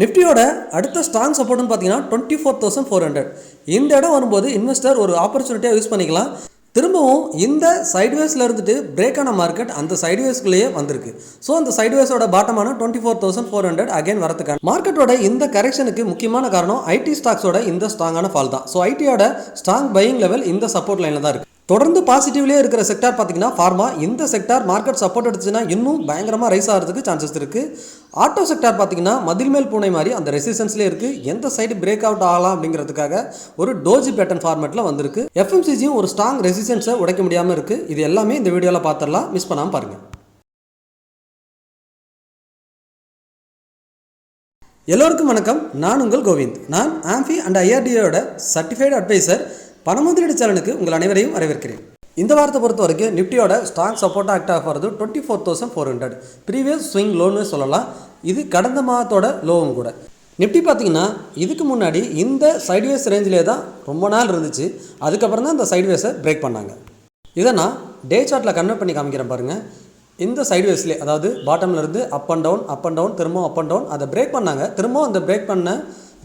நிஃப்டியோட அடுத்த ஸ்ட்ராங் சப்போர்ட்னு பார்த்தீங்கன்னா twenty four thousand four hundred இந்த இடம் வரும்போது இன்வெஸ்டர் ஒரு ஆப்பர்ச்சுனிட்டியாக யூஸ் பண்ணிக்கலாம். திரும்பவும் இந்த சைட்வேஸில் இருந்துட்டு பிரேக் ஆன மார்க்கெட் அந்த சைட்வேஸ்க்குள்ளேயே வந்திருக்கு. ஸோ அந்த சைட்வேஸோட பாட்டமான twenty four thousand four hundred again வரதுக்கான மார்க்கெட்டோட இந்த கரெக்ஷனுக்கு முக்கியமான காரணம் ஐடி ஸ்டாக்ஸோட இந்த ஸ்ட்ராங்கான ஃபால் தான். ஸோ ஐடியோட ஸ்ட்ராங் பையிங் லெவல் இந்த சப்போர்ட் லைனில் தான் இருக்குது தொடர்ந்து பாசிட்டிவ்லேயே இருக்கிற செக்டார் பார்த்தீங்கன்னா ஃபார்மா இந்த செக்டார் மார்க்கெட் சப்போர்ட் எடுத்துச்சுன்னா இன்னும் பயங்கரமாக ரைஸ் ஆகிறதுக்கு சான்சஸ் இருக்குது ஆட்டோ செக்டார் பார்த்தீங்கன்னா மதில் மேல் பூனை மாதிரி அந்த ரெசிஸ்டன்ஸ்லேயே இருக்குது எந்த சைடு பிரேக் அவுட் ஆகலாம் அப்படிங்கிறதுக்காக ஒரு டோஜி பேட்டன் ஃபார்மேட்டில் வந்திருக்கு. எஃப்எம்சிஜியும் ஒரு ஸ்ட்ராங் ரெசிஸ்டன்ஸை உடைக்க முடியாமல் இருக்குது இது எல்லாமே இந்த வீடியோவில் பார்த்துடலாம் மிஸ் பண்ணாமல் பாருங்கள் எல்லோருக்கும் வணக்கம். நான் உங்கள் கோவிந்த். நான் ஆம்பி அண்ட் ஐஆர்டிஓட சர்டிஃபைடு அட்வைசர் பணமுதிரீடு சேனலுக்கு உங்கள் அனைவரையும் வரவேற்கிறேன். இந்த வாரத்தை பொறுத்த வரைக்கும் நிஃப்டியோட ஸ்ட்ராங் சப்போர்ட்டாக ஆக்ட் ஆக போகிறது twenty four thousand four hundred previous swing லோன்னு சொல்லலாம். இது கடந்த மாதத்தோட லோவும் கூட. நிஃப்டி பார்த்தீங்கன்னா இதுக்கு முன்னாடி இந்த சைட்வேஸ் ரேஞ்சிலே தான் ரொம்ப நாள் இருந்துச்சு. அதுக்கப்புறம் தான் இந்த சைட்வேஸை பிரேக் பண்ணாங்க. இதை நான் டே சார்ட்டில் கன்வெர்ட் பண்ணி காமிக்கிறேன் பாருங்கள் இந்த சைட்வேஸ்லேயே அதாவது பாட்டம்லேருந்து up and down up and down திரும்பவும் அப் அண்ட் டவுன் அதை பிரேக் பண்ணாங்க. திரும்பவும் அந்த பிரேக் பண்ண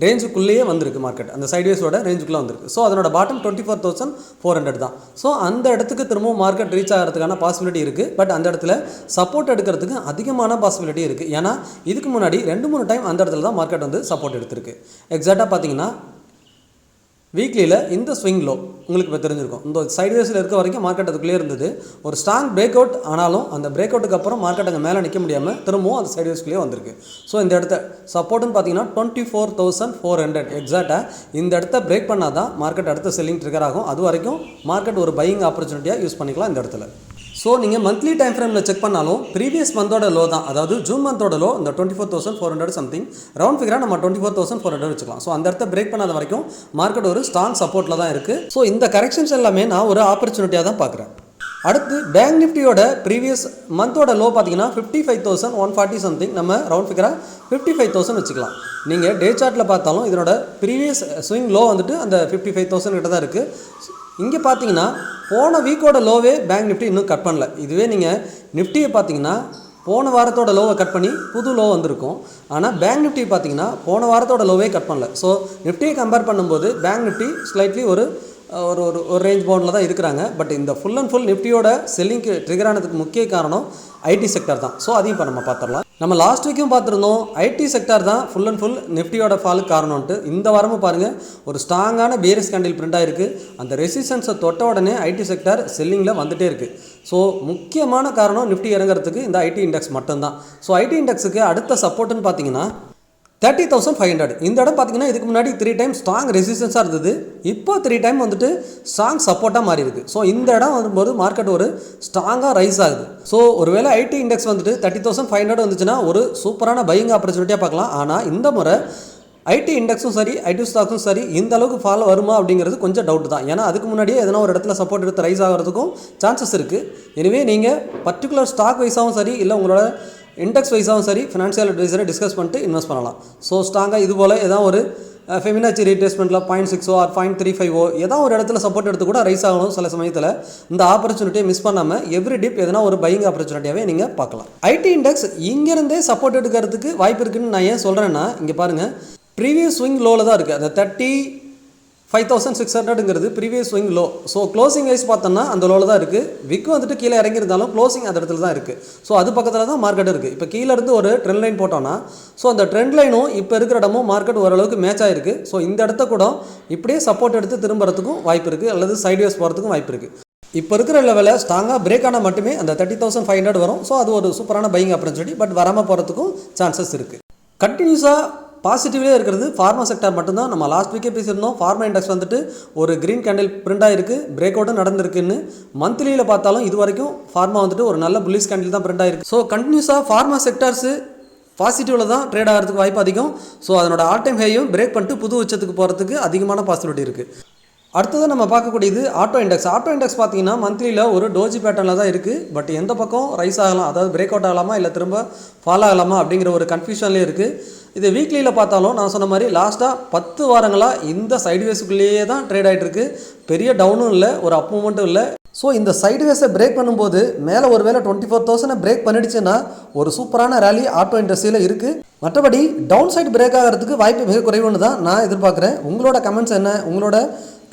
ரேஞ்சுக்குள்ளேயே வந்திருக்கு மார்க்கெட் அந்த சைட்வேஸோட ரேஞ்சுக்குள்ளே வந்திருக்கு. ஸோ அதனோட bottom twenty four thousand four hundred தான். ஸோ அந்த இடத்துக்கு திரும்பவும் மார்க்கெட் ரீச் ஆகிறதுக்கான பாசிபிலிட்டி இருக்குது பட் அந்த இடத்துல சப்போர்ட் எடுக்கிறதுக்கு அதிகமான பாசிபிலிட்டி இருக்குது ஏன்னா இதுக்கு முன்னாடி ரெண்டு மூணு டைம் அந்த இடத்துல தான் மார்க்கெட் வந்து சப்போர்ட் எடுத்திருக்கு. எக்ஸாக்டாக பார்த்தீங்கன்னா வீக்லியில் இந்த ஸ்விங் லோ உங்களுக்கு இப்போ தெரிஞ்சிருக்கும். இந்த சைட்வேஸில் இருக்க வரைக்கும் மார்க்கெட் அதுக்குள்ளே இருந்தது. ஒரு ஸ்ட்ராங் பிரேக் அவுட் ஆனாலும் அந்த பிரேக் அவுட்டுக்கு அப்புறம் மார்க்கெட் அங்கே மேலே நிற்க முடியாமல் திரும்பவும் அந்த சைட்வேஸ்க்குள்ளேயே வந்திருக்கு. ஸோ இந்த இடத்த சப்போர்ட்னு பார்த்தீங்கன்னா twenty four thousand four hundred எக்ஸாக்டாக இந்த இடத்த பிரேக் பண்ணால் தான் மார்க்கெட் அடுத்த செல்லிங் ட்ரிகர் ஆகும். அது வரைக்கும் மார்க்கெட் ஒரு பையிங் ஆப்பர்ச்சுனிட்டியாக யூஸ் பண்ணிக்கலாம் இந்த இடத்துல. ஸோ நீங்கள் மந்த்லி டைம் ஃப்ரேமில் செக் பண்ணாலும் ப்ரீவியஸ் மந்தோட லோ தான். அதாவது ஜூன் மந்தோட லோ இந்த twenty four thousand four hundred something round ஃபிகராக நம்ம twenty four thousand four hundred வச்சுக்கலாம். ஸோ அந்த இடத்த பிரேக் பண்ணாத வரைக்கும் மார்க்கெட் ஒரு ஸ்ட்ராங் சப்போர்ட்டில் தான் இருக்குது ஸோ இந்த கரெக்ஷன்ஸ் எல்லாமே நான் ஒரு ஆப்பர்ச்சுனிட்டியாக தான் பார்க்குறேன். அடுத்து பேங்க் நிஃப்டியோட ப்ரீவியஸ் மந்தோட லோ பார்த்தீங்கன்னா fifty five thousand one forty something நம்ம ரவுண்ட் ஃபிகராக ஃபிஃப்டி ஃபைவ் தௌசண்ட் வச்சுக்கலாம். நீங்கள் டே சார்ட்டில் பார்த்தாலும் இதனோட ப்ரீவியஸ் ஸ்விங் லோ வந்துட்டு அந்த ஃபிஃப்டி ஃபைவ் தௌசண்ட் கிட்ட தான் இருக்குது இங்கே பார்த்தீங்கன்னா போன வீக்கோட லோவே பேங்க் நிஃப்டி இன்னும் கட் பண்ணல. இதுவே நீங்கள் நிஃப்டியை பார்த்தீங்கன்னா போன வாரத்தோட லோவை கட் பண்ணி புது லோ வந்திருக்கும். ஆனால் பேங்க் நிஃப்டி பார்த்தீங்கன்னா போன வாரத்தோட லோவே கட் பண்ணல. ஸோ நிஃப்டியை கம்பேர் பண்ணும்போது பேங்க் நிஃப்டி ஸ்லைட்லி ஒரு ஒரு ஒரு ஒரு ரேஞ்ச் பவுண்டில் தான் இருக்கிறாங்க. பட் இந்த ஃபுல் அண்ட் ஃபுல் நிஃப்டியோட செல்லிங்க்கு ட்ரிகர் ஆனதுக்கு முக்கிய காரணம் ஐடி செக்டர் தான். ஸோ அதையும் இப்போ நம்ம பார்த்துடலாம். நம்ம லாஸ்ட் வீக்கும் பார்த்துருந்தோம் ஐடி செக்டார் தான் ஃபுல் அண்ட் ஃபுல் நிஃப்டியோட ஃபாலுக்கு காரணம்ட்டு இந்த வாரமும் பாருங்கள் ஒரு ஸ்ட்ராங்கான பேரிஸ் கேண்டில் பிரிண்ட் ஆகிருக்கு அந்த ரெசிஸ்டன்ஸை தொட்ட உடனே ஐடி செக்டார் செல்லிங்கில் வந்துகிட்டே இருக்குது ஸோ முக்கியமான காரணம் நிஃப்டி இறங்குறதுக்கு இந்த ஐடி இண்டெக்ஸ் மட்டும்தான். ஸோ ஐடி இண்டெக்ஸுக்கு அடுத்த சப்போர்ட்டுன்னு பார்த்தீங்கன்னா தேர்ட்டி தௌசண்ட் ஃபைவ் ஹண்ட்ரட் இந்த இடம் பார்த்தீங்கன்னா இதுக்கு முன்னாடி த்ரீ டைம் ஸ்ட்ராங் ரெசிஸ்டன்ஸாக இருந்தது. இப்போ த்ரீ டைம் வந்துட்டு ஸ்ட்ராங் சப்போர்ட்டாக மாறி இருக்கு. ஸோ இந்த இடம் வரும்போது மார்க்கெட் ஒரு ஸ்ட்ராங்காக ரைஸ் ஆகுது. ஸோ ஒருவேளை ஐடி இண்டெக்ஸ் வந்துட்டு தேர்ட்டி தௌசண்ட் ஃபைவ் ஹண்ட்ரட் வந்துச்சுன்னா ஒரு சூப்பரான பையிங் ஆப்பர்ச்சுனிட்டியாக பார்க்கலாம். ஆனால் இந்த முறை ஐடி இண்டெக்ஸும் சரி ஐடி ஸ்டாக்ஸும் சரி இந்த அளவுக்கு ஃபாலோ வருமா அப்படிங்கிறது கொஞ்சம் டவுட் தான். ஏன்னா அதுக்கு முன்னாடியே எதனா ஒரு இடத்துல சப்போர்ட் எடுத்து ரைஸ் ஆகிறதுக்கும் சான்சஸ் இருக்குது எனவே நீங்கள் பர்டிகுலர் ஸ்டாக் வைஸாகவும் சரி இல்லை உங்களோட இண்டெக்ஸ் வைஸாகவும் சரி ஃபினான்ஷியல் அட்வைசரை டிஸ்கஸ் பண்ணிட்டு இன்வெஸ்ட் பண்ணலாம். ஸோ ஸ்ட்ராங்காக இது போல் ஏதாவது ஒரு ஃபெமினாச்சி ரீட்ரேஸ்மெண்ட்டில் பாயிண்ட் சிக்ஸோ ஆர் பாயிண்ட் த்ரீ ஃபைவோ ஏதாவது ஒரு இடத்துல சப்போர்ட் எடுத்து கூட ரைஸ் ஆகணும் சில சமயத்தில். இந்த ஆப்பர்ச்சுனிட்டியை மிஸ் பண்ணாமல் எவ்ரி டிப் எதனா ஒரு பையிங் ஆப்பர்ச்சுனிட்டியாகவே நீங்கள் பார்க்கலாம். ஐடி இண்டெக்ஸ் இங்கேருந்தே சப்போர்ட் எடுக்கிறதுக்கு வாய்ப்பு இருக்குன்னு நான் ஏன் சொல்கிறேன்னா இங்கே பாருங்கள் ப்ரீவியஸ் ஸ்விங் லோவில் தான் இருக்குது அந்த thirty five thousand six ஹண்ட்ரடுங்கிறது previous swing low so closing wise பார்த்தோன்னா அந்த லோவில் தான் இருக்குது விக் வந்துட்டு கீழே இறங்கியிருந்தாலும் க்ளோசிங் அந்த இடத்துல தான் இருக்குது ஸோ அது பக்கத்தில் தான் மார்க்கெட் இருக்குது இப்போ கீழே இருந்து ஒரு ட்ரெண்ட் லைன் போட்டோன்னா ஸோ அந்த ட்ரெண்ட் லைனும் இப்போ இருக்கிற இடமும் மார்க்கெட் ஓரளவுக்கு மேட்ச் ஆகிருக்கு ஸோ இந்த இடத்த கூட இப்படியே சப்போர்ட் எடுத்து திரும்புறதுக்கும் வாய்ப்பு இருக்குது அல்லது சைட்வேஸ் போகிறதுக்கும் வாய்ப்பு இருக்குது இப்போ இருக்கிற லெவலில் ஸ்ட்ராங்காக பிரேக் ஆனால் மட்டுமே அந்த தேர்ட்டி தௌசண்ட் ஃபைவ் ஹண்ட்ரட் வரும். ஸோ அது ஒரு சூப்பரான பையிங் ஆப்பர்ச்சுனிட்டி பட் வராமல் போகிறதுக்கும் சான்சஸ் இருக்குது கண்டினியூஸாக பாசிட்டிவ்லேயே இருக்கிறது. ஃபார்மா செக்டர் மட்டும்தான். நம்ம லாஸ்ட் வீக்கே பேசியிருந்தோம். ஃபார்மா இண்டெக்ஸ் வந்துட்டு ஒரு க்ரீன் கேண்டில் பிரிண்ட் ஆயிருக்கு. பிரேக் அவுட்டும் நடந்திருக்குன்னு. மந்த்லியில் பார்த்தாலும் இது வரைக்கும் ஃபார்மா வந்துட்டு ஒரு நல்ல புல்லிஸ் கேண்டில் தான் பிரிண்ட் ஆகிருக்கு ஸோ கண்டினியூஸாக ஃபார்மா செக்டர்ஸு பாசிட்டிவில் தான் ட்ரேட் ஆகிறதுக்கு வாய்ப்பு அதிகம். ஸோ அதனோட ஆல் டைம் ஹையும் பிரேக் பண்ணிட்டு புது உச்சத்துக்கு போகிறதுக்கு அதிகமான பாசிபிலிட்டி இருக்குது அடுத்தது நம்ம பார்க்கக்கூடியது ஆட்டோ இண்டெக்ஸ் ஆட்டோ இண்டெக்ஸ் பார்த்தீங்கன்னா மந்த்லியில் ஒரு டோஜி பேட்டர்னில் தான் இருக்குது பட் எந்த பக்கம் ரைஸ் ஆகலாம் அதாவது பிரேக் அவுட் ஆகலாமா இல்லை திரும்ப ஃபாலோ ஆகலாமா அப்படிங்கிற ஒரு கன்ஃபியூஷன்லேயே இருக்குது இது வீக்லியில் பார்த்தாலும் நான் சொன்ன மாதிரி லாஸ்ட்டாக பத்து வாரங்களாக இந்த சைடுவேஸுக்குள்ளேயே தான் ட்ரேட் ஆகிட்டு இருக்கு. பெரிய டவுனும் இல்லை ஒரு அப் மூமெண்ட்டும் இல்லை. ஸோ இந்த சைடுவேஸை பிரேக் பண்ணும்போது மேலே ஒரு வேளை டுவெண்ட்டி ஃபோர் தௌசண்ட் பிரேக் பண்ணிடுச்சுன்னா ஒரு சூப்பரான ரேலி ஆட்டோ இண்டஸ்ட்ரியில் இருக்குது மற்றபடி டவுன் சைடு பிரேக் ஆகிறதுக்கு வாய்ப்பு மிக குறைவுன்னு தான் நான் எதிர்பார்க்குறேன். உங்களோட கமெண்ட்ஸ் என்ன? உங்களோட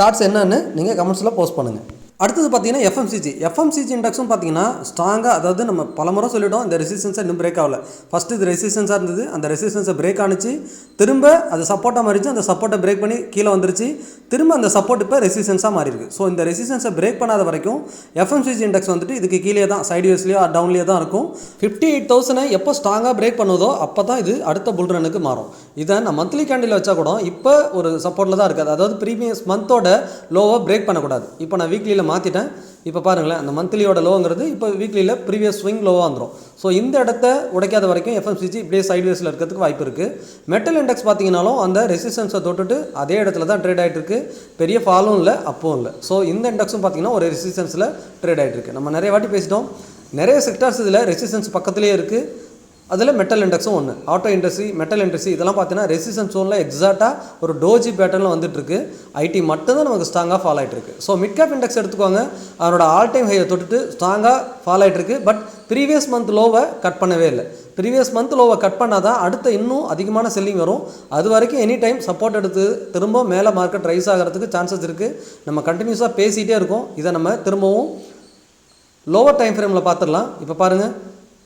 தாட்ஸ் என்னன்னு நீங்கள் கமெண்ட்ஸில் போஸ்ட் பண்ணுங்கள் அடுத்தது பார்த்தீங்கன்னா எஃப்எம்சிஜி எஃப்எம்சிஜி இண்டெக்ஸும் பார்த்தீங்கன்னா ஸ்ட்ராங்காக அதாவது நம்ம பலமுறை சொல்லிட்டோம் இந்த ரெசிஸ்டன்ஸை இன்னும் பிரேக் ஆகல. ஃபஸ்ட்டு இது ரெசிஸ்டன்ஸாக இருந்தது. அந்த ரெசிஸ்டன்ஸை பிரேக் ஆனிச்சு திரும்ப அது சப்போர்ட்டாக மாறிச்சு. அந்த சப்போர்ட்டை பிரேக் பண்ணி கீழே வந்துருச்சு. திரும்ப அந்த சப்போர்ட் இப்போ ரெசிஸ்டன்ஸாக மாறி ஸோ இந்த ரெசிஸ்டன்ஸை பிரேக் பண்ணாத வரைக்கும் எஃப்எம்சிஜி இண்டெக்ஸ் வந்துட்டு இதுக்கு கீழே தான் சைடு வேஸ்லேயோ டவுன்லேயோ தான் இருக்கும். ஃபிஃப்டி எயிட் தௌசண்டை எப்போ ஸ்ட்ராங்காக பிரேக் பண்ணுவதோ அப்போ தான் இது அடுத்த புல் ரனுக்கு மாறும். இதை நான் மந்த்லி கேண்டில் வச்சா கூட இப்போ ஒரு சப்போர்ட்டில் தான் இருக்காது அதாவது ப்ரீவியஸ் மந்தோட லோவை பிரேக் பண்ணக்கூடாது. இப்போ நான் வீக்லியில் மாற்றிட்டேன் இப்போ பாருங்களேன் அந்த மந்த்லியோட லோங்கிறது இப்போ வீக்லியில் ப்ரீவியஸ் ஸ்விங் லோவாக வந்துடும் ஸோ இந்த இடத்த உடைக்காத வரைக்கும் எஃப்எம்சிஜி இப்படியே சைட்வேஸில் இருக்கிறதுக்கு வாய்ப்பு இருக்குது மெட்டல் இண்டெக்ஸ் பார்த்தீங்கனாலும் அந்த ரெசிஸ்டன்ஸை தொட்டுட்டு அதே இடத்துல தான் ட்ரேட் ஆகிட்டு இருக்கு. பெரிய ஃபாலும் இல்லை அப்பவும் இல்லை. ஸோ இந்த இண்டெக்ஸும் பார்த்தீங்கன்னா ஒரு ரெசிஸ்டன்ஸில் ட்ரேட் ஆகிட்டு இருக்கு. நம்ம நிறைய வாட்டி பேசிட்டோம். நிறைய செக்டார்ஸ் இதில் ரெசிஸ்டன்ஸ் பக்கத்துலேயே இருக்குது அதில் மெட்டல் இண்டெக்ஸும் ஒன்று ஆட்டோ இண்டஸ்ட்ரி மெட்டல் இண்டஸ்ட்ரி இதெல்லாம் பார்த்தீங்கன்னா ரெசிஸ்டன்ஸ் ஜோனில் எக்ஸாக்டாக ஒரு டோஜி பேட்டர்னில் வந்துட்டுருக்கு ஐடி மட்டும்தான் நமக்கு ஸ்ட்ராங்காக ஃபால் ஆகிட்டுருக்கு ஸோ மிட் கேப் இண்டெக்ஸ் எடுத்துக்கோங்க. அதனோட ஆல் டைம் ஹையை தொட்டுட்டு ஸ்ட்ராங்காக ஃபால் ஆகிட்டுருக்கு பட் ப்ரீவியஸ் மந்த் லோவை கட் பண்ணவே இல்லை. ப்ரீவியஸ் மந்த் லோவை கட் பண்ணால் தான் அடுத்த இன்னும் அதிகமான செல்லிங் வரும். அது வரைக்கும் எனி டைம் சப்போர்ட் எடுத்து திரும்ப மேலே மார்க்கெட் ரைஸ் ஆகிறதுக்கு சான்சஸ் இருக்குது நம்ம கண்டினியூஸாக பேசிகிட்டே இருக்கோம். இதை நம்ம திரும்பவும் லோவர் டைம் ஃப்ரேமில் பார்த்துடலாம் இப்போ பாருங்கள்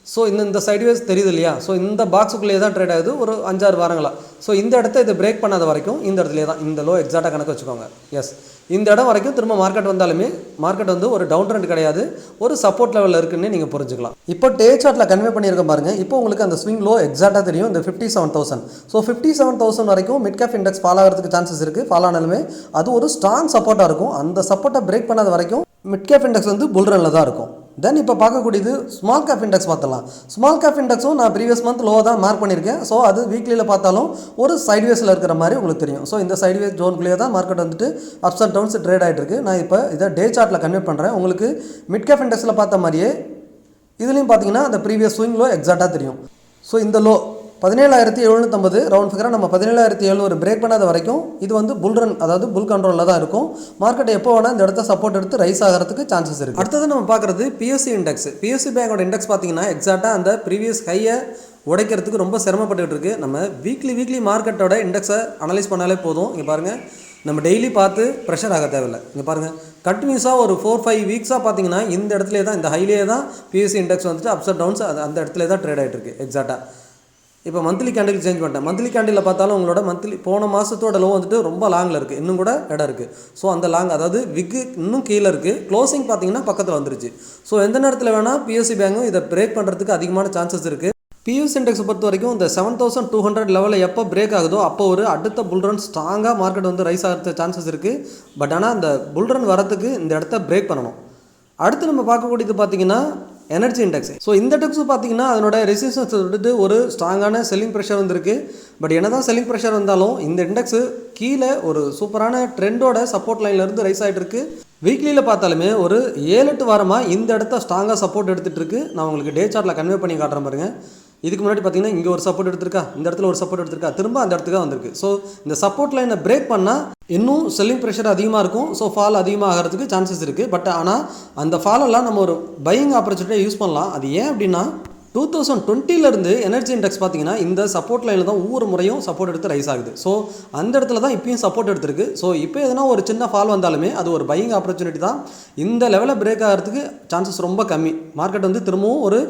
ஸோ இந்த இந்த சைட்வேஸ் தெரியுது இல்லையா ஸோ இந்த பாக்ஸுக்குள்ளேயே தான் ட்ரேட் ஆகுது. ஒரு அஞ்சாறு வாரங்களா? ஸோ இந்த இடத்த இது பிரேக் பண்ணாத வரைக்கும் இந்த இடத்துலே தான் இந்த லோ எக்ஸாக்டாக கணக்கு வச்சுக்கோங்க. எஸ் இந்த இடம் வரைக்கும் திரும்ப மார்க்கெட் வந்தாலுமே மார்க்கெட் வந்து ஒரு டவுன் ட்ரெண்ட் கிடையாது. ஒரு சப்போர்ட் லெவலில் இருக்குன்னு நீங்கள் புரிஞ்சுக்கலாம். இப்போ டே சார்ட்டில் கன்வே பண்ணியிருக்க பாருங்க. இப்போ உங்களுக்கு அந்த ஸ்விங் லோ எக்ஸாக்டாக தெரியும். இந்த fifty seven thousand so fifty seven thousand வரைக்கும் மிட் கேப் இண்டெக்ஸ் ஃபால் ஆகிறதுக்கு சான்சஸ் இருக்குது ஃபால் ஆனாலுமே அது ஒரு ஸ்ட்ராங் சப்போர்ட்டாக இருக்கும். அந்த சப்போர்ட்டை பிரேக் பண்ணாத வரைக்கும் மிட் கேப் இண்டெக்ஸ் வந்து புல் ரனில் தான் இருக்கும். தென் இப்போ பார்க்கக்கூடியது ஸ்மால் கேப் இண்டெக்ஸ் பார்த்தலாம் ஸ்மால் கேப் இண்டெக்ஸும் நான் ப்ரீவியஸ் மந்த் லோ தான் மார்க் பண்ணியிருக்கேன் ஸோ அது வீக்லியில் பார்த்தாலும் ஒரு சைட்வேஸில் இருக்கிற மாதிரி உங்களுக்கு தெரியும். ஸோ இந்த சைட்வேஸ் ஜோன்குள்ளேயே தான் மார்க்கெட் வந்துட்டு அப்ஸ் அண்ட் டவுன்ஸ் ட்ரேட் ஆகிட்டு இருக்கு. நான் இப்போ இதை டே சார்ட்டில் கன்வெர்ட் பண்ணுறேன் உங்களுக்கு மிட் கேப் இண்டெக்ஸில் பார்த்த மாதிரியே இதுலேயும் பார்த்தீங்கன்னா அந்த ப்ரீவியஸ் ஸ்விங் லோ எக்ஸாக்டாக தெரியும். ஸோ இந்த லோ பதினேழாயிரத்தி எழுநூற்றம்பது ரவுண்ட் ஃபிகராக நம்ம பதினேழாயிரத்தி எழுநூறு பிரேக் பண்ணாத வரைக்கும் இது வந்து புல் ரன் அதாவது புல் கண்ட்ரோலில் தான் இருக்கும். மார்க்கெட் எப்போ வேணால் இந்த இடத்த சப்போர்ட் எடுத்து ரைஸ் ஆகிறதுக்கு சான்சஸ் இருக்குது அடுத்தது நம்ம பார்க்குறது பிஎஸ்சி இண்டெக்ஸ் பிஎஸ்சி பேங்கோட இண்டெக்ஸ் பார்த்தீங்கன்னா எக்ஸாக்டாக அந்த ப்ரீவியஸ் ஹையை உடைக்கிறதுக்கு ரொம்ப சிரமப்பட்டுக்கிட்டு இருக்குது நம்ம வீக்லி வீக்லி மார்க்கெட்டோட இண்டெக்ஸை அனலைஸ் பண்ணாலே போதும். இங்கே பாருங்கள் நம்ம டெய்லி பார்த்து ப்ரெஷர் ஆக தேவையில்லை. இங்கே பாருங்கள் கண்டினியூஸாக ஒரு ஃபோர் ஃபைவ் வீக்ஸாக பார்த்தீங்கன்னா இந்த இடத்துல தான் இந்த ஹைலே தான் பிஎஸ்சி இண்டெக்ஸ் வந்துட்டு அப்ஸ் அண்ட் டவுன்ஸ் அந்த இடத்துல தான் ட்ரேட் ஆகிட்டு இருக்கு எக்ஸாக்டாக இப்போ மந்த்லி கேண்டில் சேஞ்ச் பண்ணிட்டேன். மந்த்லி கேண்டில் பார்த்தாலும் உங்களோட மந்த்லி போன மாதத்தோட லோ வந்துட்டு ரொம்ப லாங்கில் இருக்குது இன்னும் கூட இடம் இருக்குது ஸோ அந்த லாங் அதாவது விக்கு இன்னும் கீழே இருக்குது க்ளோசிங் பார்த்தீங்கன்னா பக்கத்தில் வந்துருச்சு. ஸோ எந்த நேரத்தில் வேணால் பிஎஸ்சி பேங்கும் இதை பிரேக் பண்ணுறதுக்கு அதிகமான சான்சஸ் இருக்குது பியூஸ் இண்டெக்ஸை பொறுத்த வரைக்கும் இந்த செவன் தௌசண்ட் டூ ஹண்ட்ரட் லெவலில் எப்போ பிரேக் ஆகுதோ அப்போ ஒரு அடுத்த புல்ரன் ஸ்ட்ராங்காக மார்க்கெட் வந்து ரைஸ் ஆகிறது சான்சஸ் இருக்குது பட் ஆனால் அந்த புல்ரன் வரத்துக்கு இந்த இடத்த பிரேக் பண்ணணும். அடுத்து நம்ம பார்க்கக்கூடியது பார்த்தீங்கன்னா எனர்ஜி இண்டெக்ஸ் ஸோ இந்த இண்டெக்ஸும் பார்த்தீங்கன்னா அதனோட ரெசிஸ்டன்ஸ் விட்டுட்டு ஒரு ஸ்ட்ராங்கான செல்லிங் ப்ரெஷர் வந்திருக்கு. பட் என்ன தான் செல்லிங் ப்ரெஷர் வந்தாலும் இந்த இண்டெக்ஸு கீழே ஒரு சூப்பரான ட்ரெண்டோட சப்போர்ட் லைன்லேருந்து ரைஸ் ஆகிட்டு இருக்கு வீக்லியில் பார்த்தாலுமே ஒரு ஏழு எட்டு வாரமாக இந்த இடத்த ஸ்ட்ராங்காக சப்போர்ட் எடுத்துகிட்டு இருக்கு நான் உங்களுக்கு டே சார்ட்டில் கன்வே பண்ணி காட்டுறேன் பாருங்கள் இதுக்கு முன்னாடி பார்த்தீங்கன்னா இங்கே ஒரு சப்போர்ட் எடுத்திருக்கா இந்த இடத்துல ஒரு சப்போர்ட் எடுத்திருக்கா திரும்ப அந்த இடத்துக்கு தான் வந்திருக்கு. ஸோ இந்த சப்போர்ட் லைனை பிரேக் பண்ணால் இன்னும் செல்லிங் ப்ரெஷர் அதிகமாக இருக்கும். ஸோ ஃபால் அதிகமாக ஆகிறதுக்கு சான்சஸ் இருக்குது பட் ஆனால் அந்த ஃபாலெல்லாம் நம்ம ஒரு பையிங் ஆப்பர்ச்சுனிட்டியாக யூஸ் பண்ணலாம். அது ஏன் அப்படின்னா டூ தௌசண்ட் டுவெண்ட்டிலேருந்து எனர்ஜி இண்டெக்ஸ் பார்த்தீங்கன்னா இந்த சப்போர்ட் லைனில் தான் ஒவ்வொரு முறையும் சப்போர்ட் எடுத்து ரைஸ் ஆகுது. ஸோ அந்த இடத்துல தான் இப்பயும் சப்போர்ட் எடுத்திருக்கு. ஸோ இப்போ எதனா ஒரு சின்ன ஃபால் வந்தாலுமே அது ஒரு பையிங் ஆப்பர்ச்சுனிட்டி தான். இந்த லெவலில் பிரேக் ஆகிறதுக்கு சான்சஸ் ரொம்ப கம்மி. மார்க்கெட் வந்து திரும்பவும் ஒரு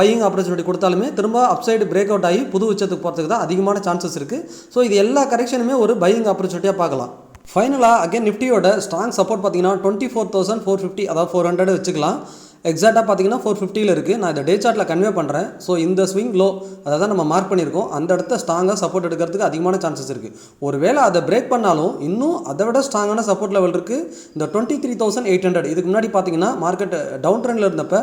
பையிங் ஆப்பர்ச்சுனிட்டி கொடுத்தாலுமே திரும்ப அப்சைடு பிரேக் அவுட் ஆகி புது உச்சத்துக்கு போகிறதுக்கு தான் அதிகமான சான்சஸ் இருக்குது ஸோ இது எல்லா கரெக்ஷனுமே ஒரு பையிங் ஆப்பர்ச்சுனிட்டியாக பார்க்கலாம். ஃபைனலாக அகைன் நிஃப்டியோட ஸ்ட்ராங் சப்போர்ட் பார்த்தீங்கன்னா twenty four thousand four fifty அதாவது ஃபோர் ஹண்ட்ரட் வச்சுக்கலாம். எக்ஸாக்டாக பார்த்தீங்கன்னா ஃபோர் ஃபிஃப்டியில் இருக்குது நான் இந்த டே சார்ட்டில் கன்வே பண்ணுறேன் ஸோ இந்த ஸ்விங் லோ அதை தான் நம்ம மார்க் பண்ணியிருக்கோம். அந்த இடத்த ஸ்ட்ராங்காக சப்போர்ட் எடுக்கிறதுக்கு அதிகமான சான்சஸ் இருக்குது ஒருவேளை அதை பிரேக் பண்ணாலும் இன்னும் அதை விட ஸ்ட்ராங்கான சப்போர்ட் லெவல் இருக்குது இந்த twenty three thousand eight hundred இதுக்கு முன்னாடி பார்த்தீங்கன்னா மார்க்கெட் டவுன் ட்ரெண்டில் இருந்தப்போ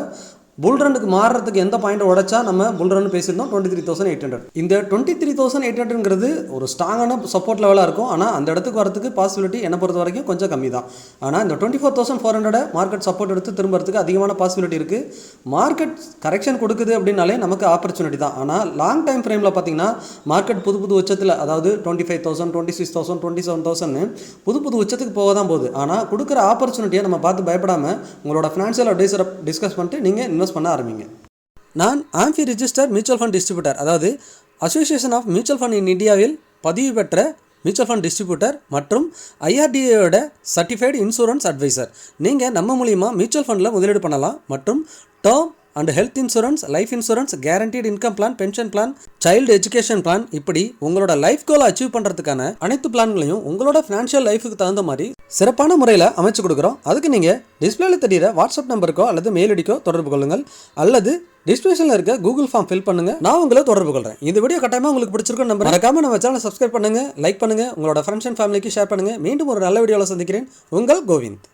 புல் ரன்னுக்கு மாறுறதுக்கு எந்த பாயிண்ட் உடச்சா நம்ம புல் ரன் பேசியிருந்தோம் twenty three thousand eight hundred இந்த டுவெண்ட்டி த்ரீ தௌசண்ட் எயிட் ஹண்ட்ரட்ங்கிறது ஒரு ஸ்ட்ராங்கான சப்போர்ட் லெவலாக இருக்கும். ஆனால் அந்த இடத்துக்கு வரதுக்கு பாசிபிலிட்டி என்னை பொறுத்த வரைக்கும் கொஞ்சம் கம்மி தான். ஆனால் இந்த twenty four thousand four hundred market support எடுத்து திரும்புறதுக்கு அதிகமான பாசிபிலிட்டி இருக்குது மார்க்கெட் கரெக்ஷன் கொடுக்குது அப்படின்னாலே நமக்கு ஆப்பர்ச்சுனிட்டி தான். ஆனால் லாங் டைம் ஃப்ரேமில் பார்த்தீங்கன்னா மார்க்கெட் புது புது உச்சத்தில் அதாவது twenty five thousand twenty six thousand twenty seven தௌசண்ட்னு புது புது உச்சத்துக்கு போக தான் போகுது. ஆனால் கொடுக்குற ஆப்பர்ச்சுனிட்டியை நம்ம பார்த்து பயப்படாமல் உங்களோட ஃபினான்ஷியல் அட்வைஸரை டிஸ்கஸ் பண்ணிட்டு நீங்கள் இன்வெஸ்ட் பண்ண ஆரம்பிங்க. நான் AMFI registered mutual fund distributor அதாவது association of mutual fund in இந்தியாவில் பதிவு பெற்ற மியூச்சுவல் ஃபண்ட் டிஸ்ட்ரிபியூட்டர் மற்றும் ஐஆர்டிஏயோட சர்டிஃபைடு இன்சூரன்ஸ் அட்வைசர் நீங்கள் நம்ம மூலியமாக மியூச்சுவல் ஃபண்டில் முதலீடு பண்ணலாம் மற்றும் term and health insurance life insurance guaranteed income plan pension plan child education plan இப்படி உங்களோட லைஃப் கோலை அச்சீவ் பண்ணுறதுக்கான அனைத்து பிளான்களையும் உங்களோட ஃபினான்ஷியல் லைஃபுக்கு தகுந்த மாதிரி சிறப்பான முறையில் அமைச்சு கொடுக்குறோம். அதுக்கு நீங்கள் டிஸ்பிளேல தெரியிற வாட்ஸ்அப் நம்பருக்கோ அல்லது மெயில் அடிக்கோ தொடர்பு கொள்ளுங்கள். அல்லது டிஸ்கிரிப்ஷனில் இருக்க கூகுள் ஃபார்ம் ஃபில் பண்ணுங்க. நான் உங்களை தொடர்பு கொள்கிறேன் இந்த வீடியோ கட்டாயமாக உங்களுக்கு பிடிச்சிருக்கும் நம்பர் மறக்காம நம்ம சேனலை சப்ஸ்கிரைப் பண்ணுங்க லைக் பண்ணுங்க. உங்களோட ஃப்ரெண்ட்ஸ் அண்ட் ஃபேமிலிக்கு ஷேர் பண்ணுங்க. மீண்டும் ஒரு நல்ல வீடியோவில் சந்திக்கிறேன். உங்கள் கோவிந்த்.